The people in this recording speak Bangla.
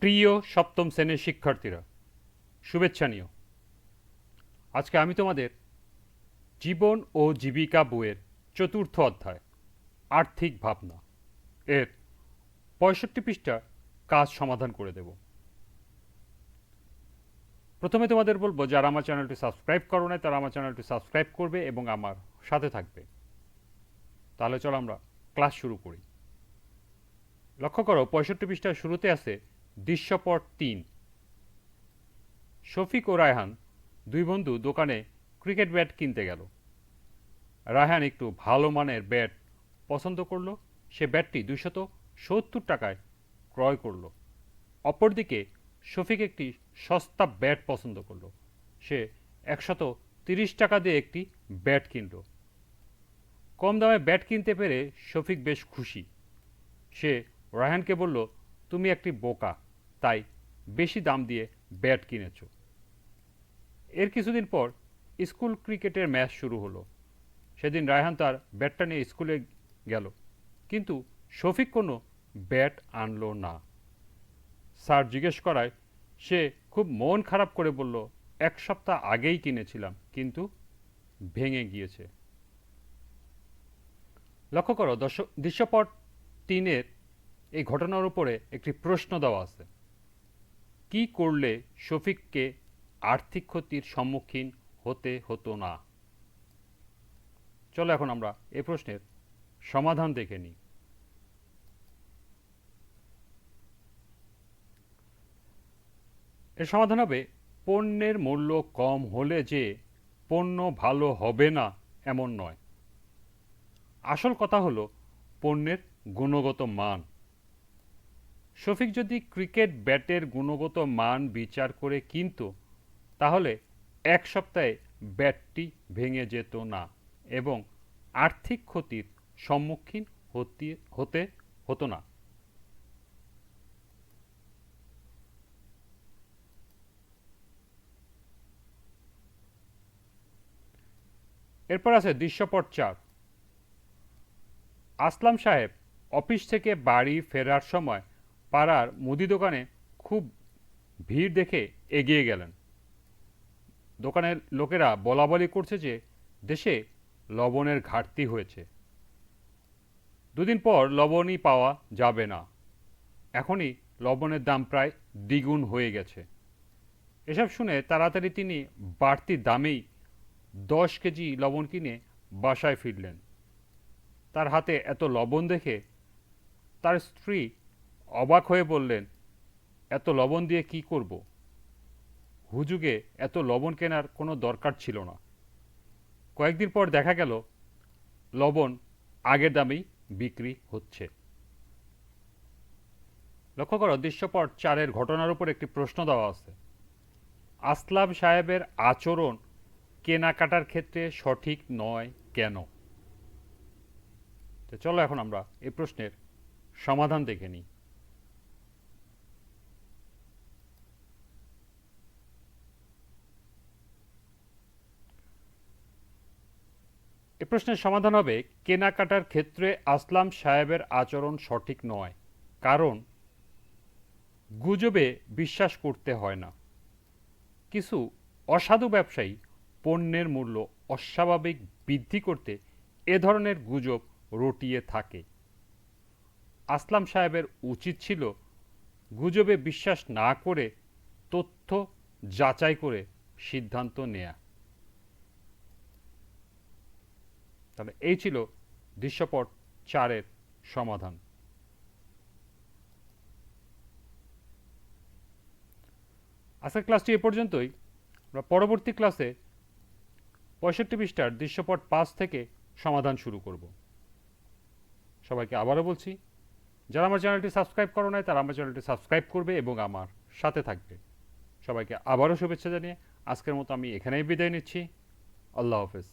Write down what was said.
প্রিয় সপ্তম শ্রেণির শিক্ষার্থীরা, শুভেচ্ছা নিও। আজকে আমি তোমাদের জীবন ও জীবিকা বইয়ের চতুর্থ অধ্যায়, আর্থিক ভাবনা, এর পঁয়ষট্টি পৃষ্ঠা কাজ সমাধান করে দেব। প্রথমে তোমাদের বলব, যারা আমার চ্যানেলটি সাবস্ক্রাইব করো না তারা আমার চ্যানেলটি সাবস্ক্রাইব করবে এবং আমার সাথে থাকবে। তাহলে চলো আমরা ক্লাস শুরু করি। লক্ষ্য করো, পঁয়ষট্টি পৃষ্ঠার শুরুতে আছে দৃশ্যপট তিন। শফিক ও রায়হান দুই বন্ধু দোকানে ক্রিকেট ব্যাট কিনতে গেল। রায়হান একটু ভালো মানের ব্যাট পছন্দ করল। সে ব্যাটটি দুইশত সত্তর টাকায় ক্রয় করল। অপরদিকে শফিক একটি সস্তা ব্যাট পছন্দ করল। সে একশত তিরিশ টাকা দিয়ে একটি ব্যাট কিনলো। কম দামে ব্যাট কিনতে পেরে শফিক বেশ খুশি। সে রায়হানকে বলল, তুমি একটি বোকা। তাই বেশি দাম দিয়ে ব্যাট কিনেছ। এর কিছুদিন পর স্কুল ক্রিকেটের ম্যাচ শুরু হলো। সেদিন রায়হান তার ব্যাটটা নিয়ে স্কুলে গেল, কিন্তু শফিক কোনো ব্যাট আনলো না। স্যার জিজ্ঞেস করায়, সে খুব মন খারাপ করে বলল, এক সপ্তাহ আগেই কিনেছিলাম, কিন্তু ভেঙে গিয়েছে। লক্ষ্য করো, দর্শক, দৃশ্যপট তিনের এই ঘটনার উপরে একটি প্রশ্ন দেওয়া আছে। কি করলে শফিককে আর্থিক ক্ষতির সম্মুখীন হতে হতো না? চলো এখন আমরা এ প্রশ্নের সমাধান দেখে নিই। এর সমাধান হবে, পণ্যের মূল্য কম হলে যে পণ্য ভালো হবে না, এমন নয়। আসল কথা হলো, পণ্যের গুণগত মান। শফিক যদি ক্রিকেট ব্যাটের গুণগত মান বিচার করে কিনত, তাহলে এক সপ্তাহে ব্যাটটি ভেঙে যেত না এবং আর্থিক ক্ষতির সম্মুখীন হতে হতে হতো না। এরপর আছে দৃশ্যপট চার। আসলাম সাহেব, অফিস থেকে বাড়ি ফেরার সময় পাড়ার মুদি দোকানে খুব ভিড় দেখে এগিয়ে গেলেন। দোকানের লোকেরা বলাবলি করছে যে দেশে লবণের ঘাটতি হয়েছে। দুদিন পর লবণই পাওয়া যাবে না। এখনই লবণের দাম প্রায় দ্বিগুণ হয়ে গেছে। এসব শুনে তাড়াতাড়ি তিনি বাড়তি দামেই দশ কেজি লবণ কিনে বাসায় ফিরলেন। তার হাতে এত লবণ দেখে তার স্ত্রী অবাক হয়ে বললেন, এত লবণ দিয়ে কি করব? হুজুগে এত লবণ কেনার কোনো দরকার ছিল না। কয়েকদিন পর দেখা গেল, লবণ আগের দামেই বিক্রি হচ্ছে। লক্ষ্য করো, দৃশ্যপট চারের ঘটনার উপর একটি প্রশ্ন দেওয়া আছে। আসলাম সাহেবের আচরণ কেনাকাটার ক্ষেত্রে সঠিক নয় কেন? তো চলো এখন আমরা এই প্রশ্নের সমাধান দেখে নিই। এ প্রশ্নের সমাধান হবে, কেনাকাটার ক্ষেত্রে আসলাম সাহেবের আচরণ সঠিক নয়, কারণ গুজবে বিশ্বাস করতে হয় না। কিছু অসাধু ব্যবসায়ী পণ্যের মূল্য অস্বাভাবিক বৃদ্ধি করতে এ ধরনের গুজব রটিয়ে থাকে। আসলাম সাহেবের উচিত ছিল গুজবে বিশ্বাস না করে তথ্য যাচাই করে সিদ্ধান্ত নেয়া। তাহলে এই ছিল দৃশ্যপট চারের সমাধান। আজকের ক্লাসটি এ পর্যন্তই। আমরা পরবর্তী ক্লাসে পঁয়ষট্টি পৃষ্ঠার দৃশ্যপট পাঁচ থেকে সমাধান শুরু করব। সবাইকে আবারও বলছি, যারা আমার চ্যানেলটি সাবস্ক্রাইব করো নাই, তারা আমার চ্যানেলটি সাবস্ক্রাইব করবে এবং আমার সাথে থাকবে। সবাইকে আবারও শুভেচ্ছা জানিয়ে আজকের মতো আমি এখানেই বিদায় নিচ্ছি। আল্লাহ হাফেজ।